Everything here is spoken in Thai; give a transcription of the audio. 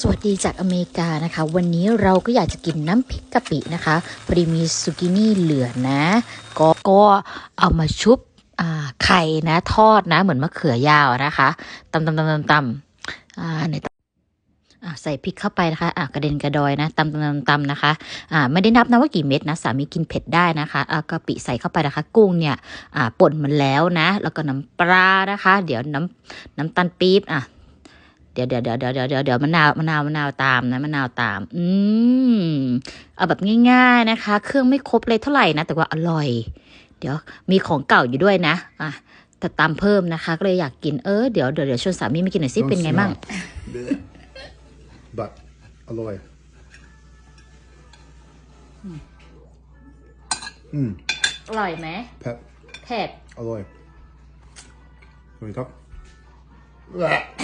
สวัสดีจากอเมริกานะคะ วันนี้เราก็อยากจะกินน้ำพริกกะปินะคะพอดีมีซูกินี่เหลือนะ ก็ก็เอามาชุบไข่นะทอดนะ เหมือนมะเขือยาวนะคะตำตำตำตำตำในใส่พริกเข้าไปนะคะอ่ากระเด็นกระดอยนะตำตำตำตำนะคะอ่าไม่ได้นับนะว่ากี่เม็ดนะสามีกินเผ็ดได้นะคะอ่ากะปิใส่เข้าไปนะคะ กุ้งเนี่ยป่นมันแล้วนะ แล้วก็น้ำปลานะคะ เดี๋ยวน้ำน้ำตาลปี๊บอะ เดี๋ยวเดี๋ยวเดี๋ยวเดี๋ยวเดี๋ยวเดี๋ยวเดี๋ยวมะนาวมะนาวมะนาวตามนะมะนาวตาม อืมเอาแบบง่าย ๆนะคะ เครื่องไม่ครบเลยเท่าไหร่นะ แต่ว่าอร่อย เดี๋ยวมีของเก่าอยู่ด้วยนะอะแต่ตามเพิ่มนะคะ ก็เลยอยากกินเออเดี๋ยวเดี๋ยวเดี๋ยวชวนสามีมากินหน่อยสิ Don't เป็นไงมั่ง smell. But alloy. Mm. อร่อยไหม Pep. เผ็ด Alloy. Sorry, top. Blech.